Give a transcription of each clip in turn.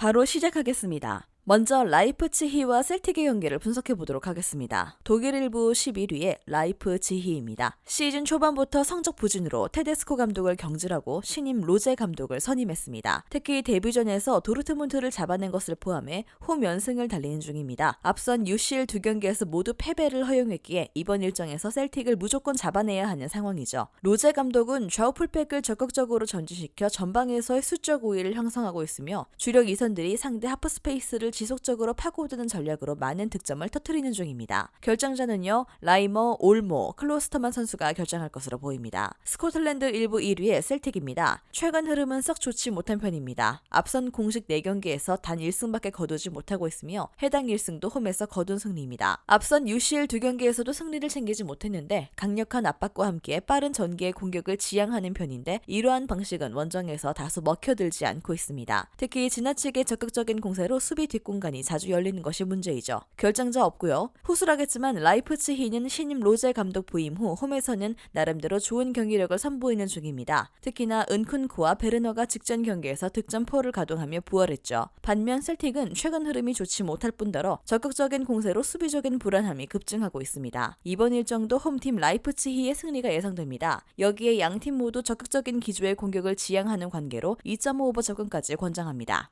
바로 시작하겠습니다. 먼저 라이프치히와 셀틱의 경기를 분석해 보도록 하겠습니다. 독일 일부 11위의 라이프치히입니다. 시즌 초반부터 성적 부진으로 테데스코 감독을 경질하고 신임 로제 감독을 선임했습니다. 특히 데뷔전에서 도르트문트를 잡아낸 것을 포함해 홈 연승을 달리는 중입니다. 앞선 UCL 두 경기에서 모두 패배를 허용했기에 이번 일정에서 셀틱을 무조건 잡아내야 하는 상황이죠. 로제 감독은 좌우 풀백을 적극적으로 전진시켜 전방에서의 수적 우위를 형성하고 있으며 주력 이선들이 상대 하프 스페이스를 지속적으로 파고드는 전략으로 많은 득점을 터트리는 중입니다. 결정자는요, 라이머, 올모, 클로스터만 선수가 결정할 것으로 보입니다. 스코틀랜드 일부 1위의 셀틱입니다. 최근 흐름은 썩 좋지 못한 편입니다. 앞선 공식 4경기에서 단 1승밖에 거두지 못하고 있으며 해당 1승도 홈에서 거둔 승리입니다. 앞선 UCL 두 경기에서도 승리를 챙기지 못했는데 강력한 압박과 함께 빠른 전개의 공격을 지향하는 편인데 이러한 방식은 원정에서 다소 먹혀들지 않고 있습니다. 특히 지나치게 적극적인 공세로 수비 뒷공간이 자주 열리는 것이 문제이죠. 결정자 없고요. 후술하겠지만 라이프치히는 신임 로제 감독 부임 후 홈에서는 나름대로 좋은 경기력을 선보이는 중입니다. 특히나 은쿤쿠와 베르너가 직전 경기에서 득점포를 가동하며 부활했죠. 반면 셀틱은 최근 흐름이 좋지 못할 뿐더러 적극적인 공세로 수비적인 불안함이 급증하고 있습니다. 이번 일정도 홈팀 라이프치히의 승리가 예상됩니다. 여기에 양 팀 모두 적극적인 기조의 공격을 지향하는 관계로 2.5 오버 접근까지 권장합니다.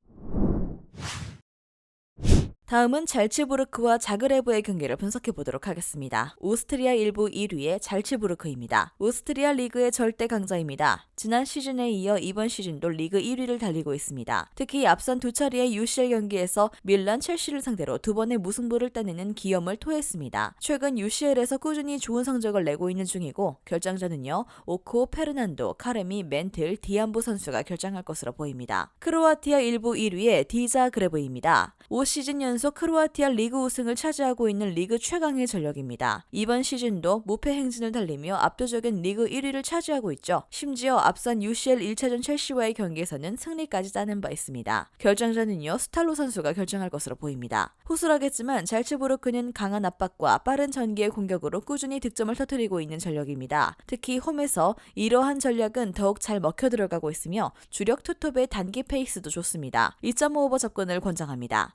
다음은 잘츠부르크와 자그레브의 경기를 분석해 보도록 하겠습니다. 오스트리아 일부 1위의 잘츠부르크입니다. 오스트리아 리그의 절대 강자입니다. 지난 시즌에 이어 이번 시즌도 리그 1위를 달리고 있습니다. 특히 앞선 두 차례의 UCL 경기에서 밀란 첼시를 상대로 두 번의 무승부를 따내는 기염을 토했습니다. 최근 UCL에서 꾸준히 좋은 성적을 내고 있는 중이고 결정자는요 오코, 페르난도, 카레미, 멘틀, 디안부 선수가 결정할 것으로 보입니다. 크로아티아 일부 1위의 디자그레브입니다. 5시즌 연속 크로아티아 리그 우승을 차지하고 있는 리그 최강의 전력입니다. 이번 시즌도 무패 행진을 달리며 압도적인 리그 1위를 차지하고 있죠. 심지어 앞선 UCL 1차전 첼시와의 경기에서는 승리까지 따낸 바 있습니다. 결정자는요 스탈로 선수가 결정할 것으로 보입니다. 후술하겠지만 잘츠부르크는 강한 압박과 빠른 전개의 공격으로 꾸준히 득점을 터뜨리고 있는 전력입니다. 특히 홈에서 이러한 전략은 더욱 잘 먹혀 들어가고 있으며 주력 투톱의 단기 페이스도 좋습니다. 2.5 오버 접근을 권장합니다.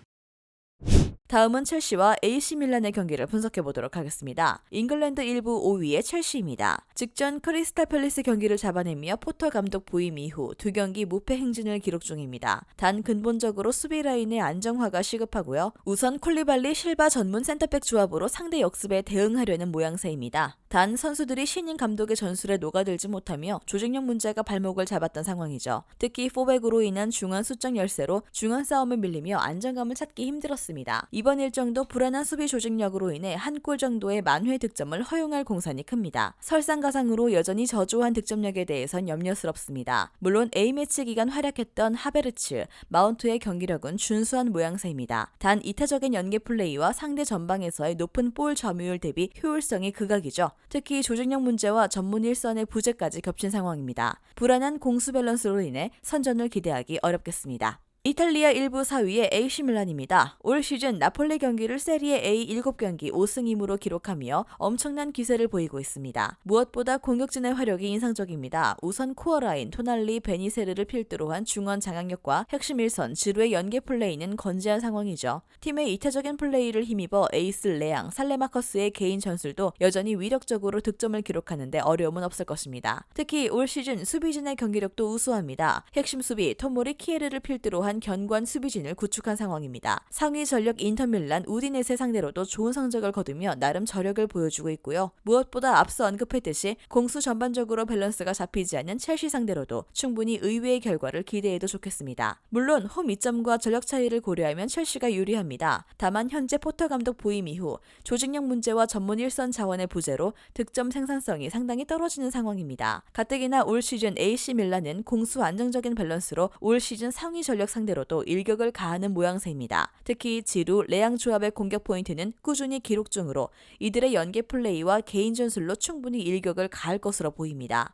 다음은 첼시와 AC 밀란의 경기를 분석해 보도록 하겠습니다. 잉글랜드 일부 5위의 첼시입니다. 직전 크리스탈 팰리스 경기를 잡아내며 포터 감독 부임 이후 두 경기 무패 행진을 기록 중입니다. 단 근본적으로 수비 라인의 안정화가 시급하고요. 우선 콜리발리 실바 전문 센터백 조합으로 상대 역습에 대응하려는 모양새입니다. 단 선수들이 신인 감독의 전술에 녹아들지 못하며 조직력 문제가 발목을 잡았던 상황이죠. 특히 포백으로 인한 중앙 수적 열세로 중앙 싸움을 밀리며 안정감을 찾기 힘들었습니다. 이번 일정도 불안한 수비 조직력으로 인해 한 골 정도의 만회 득점을 허용할 공산이 큽니다. 설상가상으로 여전히 저조한 득점력에 대해선 염려스럽습니다. 물론 A매치 기간 활약했던 하베르츠, 마운트의 경기력은 준수한 모양새입니다. 단 이타적인 연계 플레이와 상대 전방에서의 높은 볼 점유율 대비 효율성이 극악이죠. 특히 조직력 문제와 전문 일선의 부재까지 겹친 상황입니다. 불안한 공수 밸런스로 인해 선전을 기대하기 어렵겠습니다. 이탈리아 일부 4위의 AC 밀란입니다. 올 시즌 나폴리 경기를 세리에 A 7경기 5승 2무로 기록하며 엄청난 기세를 보이고 있습니다. 무엇보다 공격진의 화력이 인상적입니다. 우선 코어라인, 토날리, 베니세르를 필두로 한 중원 장악력과 핵심 일선, 지루의 연계 플레이는 건재한 상황이죠. 팀의 이타적인 플레이를 힘입어 에이스 레앙, 살레마커스의 개인 전술도 여전히 위력적으로 득점을 기록하는데 어려움은 없을 것입니다. 특히 올 시즌 수비진의 경기력도 우수합니다. 핵심 수비 토모리 키에르를 필두로 한 견고한 수비진을 구축한 상황입니다. 상위 전력 인터밀란 우디넷의 상대로도 좋은 성적을 거두며 나름 저력을 보여주고 있고요. 무엇보다 앞서 언급했듯이 공수 전반적으로 밸런스가 잡히지 않는 첼시 상대로도 충분히 의외의 결과를 기대해도 좋겠습니다. 물론 홈 이점과 전력 차이를 고려하면 첼시가 유리합니다. 다만 현재 포터 감독 부임 이후 조직력 문제와 전문 일선 자원의 부재로 득점 생산성이 상당히 떨어지는 상황입니다. 가뜩이나 올 시즌 AC 밀란은 공수 안정적인 밸런스로 올 시즌 상위 전력 상 대로도 일격을 가하는 모양새입니다. 특히 지루, 레앙 조합의 공격 포인트는 꾸준히 기록 중으로 이들의 연계 플레이와 개인 전술로 충분히 일격을 가할 것으로 보입니다.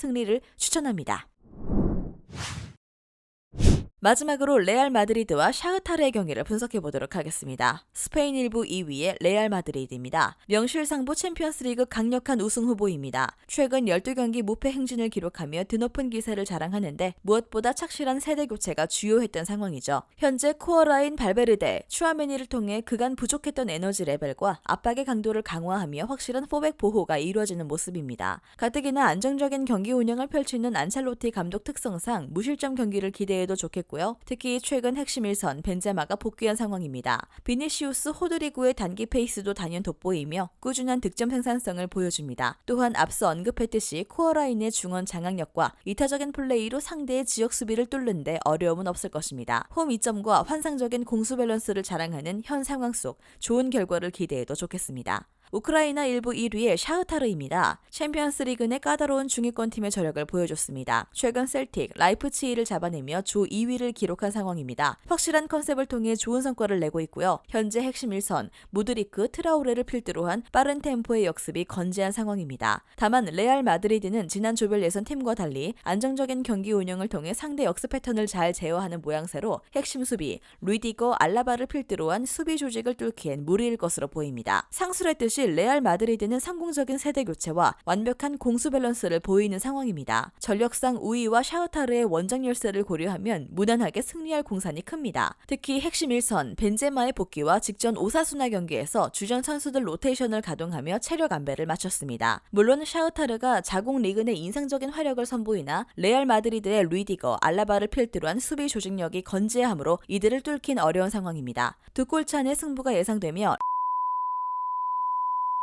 승리를 추천합니다. 마지막으로 레알 마드리드와 샤흐타르의 경기를 분석해 보도록 하겠습니다. 스페인 1부 2위의 레알 마드리드입니다. 명실상부 챔피언스리그 강력한 우승 후보입니다. 최근 12경기 무패 행진을 기록하며 드높은 기세를 자랑하는데 무엇보다 착실한 세대 교체가 주요했던 상황이죠. 현재 코어라인 발베르데, 추아메니를 통해 그간 부족했던 에너지 레벨과 압박의 강도를 강화하며 확실한 포백 보호가 이루어지는 모습입니다. 가뜩이나 안정적인 경기 운영을 펼치는 안첼로티 감독 특성상 무실점 경기를 기대해도 좋겠고 요. 특히 최근 핵심 일선 벤제마가 복귀한 상황입니다. 비니시우스 호드리구의 단기 페이스도 단연 돋보이며 꾸준한 득점 생산성을 보여줍니다. 또한 앞서 언급했듯이 코어라인의 중원 장악력과 이타적인 플레이로 상대의 지역 수비를 뚫는데 어려움은 없을 것입니다. 홈 2점과 환상적인 공수 밸런스를 자랑하는 현 상황 속 좋은 결과를 기대해도 좋겠습니다. 우크라이나 일부 1위의 샤흐타르입니다. 챔피언스 리그 내 까다로운 중위권 팀의 저력을 보여줬습니다. 최근 셀틱, 라이프치히를 잡아내며 조 2위를 기록한 상황입니다. 확실한 컨셉을 통해 좋은 성과를 내고 있고요. 현재 핵심 1선, 무드리크, 트라우레를 필두로 한 빠른 템포의 역습이 건재한 상황입니다. 다만 레알 마드리드는 지난 조별 예선 팀과 달리 안정적인 경기 운영을 통해 상대 역습 패턴을 잘 제어하는 모양새로 핵심 수비, 루이디거, 알라바를 필두로 한 수비 조직을 뚫기엔 무리일 것으로 보입니다. 상술했듯이 레알 마드리드는 성공적인 세대 교체와 완벽한 공수 밸런스를 보이는 상황입니다. 전력상 우위와 샤흐타르의 원정 열세를 고려하면 무난하게 승리할 공산이 큽니다. 특히 핵심 1선 벤제마의 복귀와 직전 오사수나 경기에서 주전 선수들 로테이션을 가동하며 체력 안배를 마쳤습니다. 물론 샤흐타르가 자국 리그 내 인상적인 활약을 선보이나 레알 마드리드의 루이디거, 알라바를 필두로 한 수비 조직력이 건재하므로 이들을 뚫긴 어려운 상황입니다. 두 골 차의 승부가 예상되며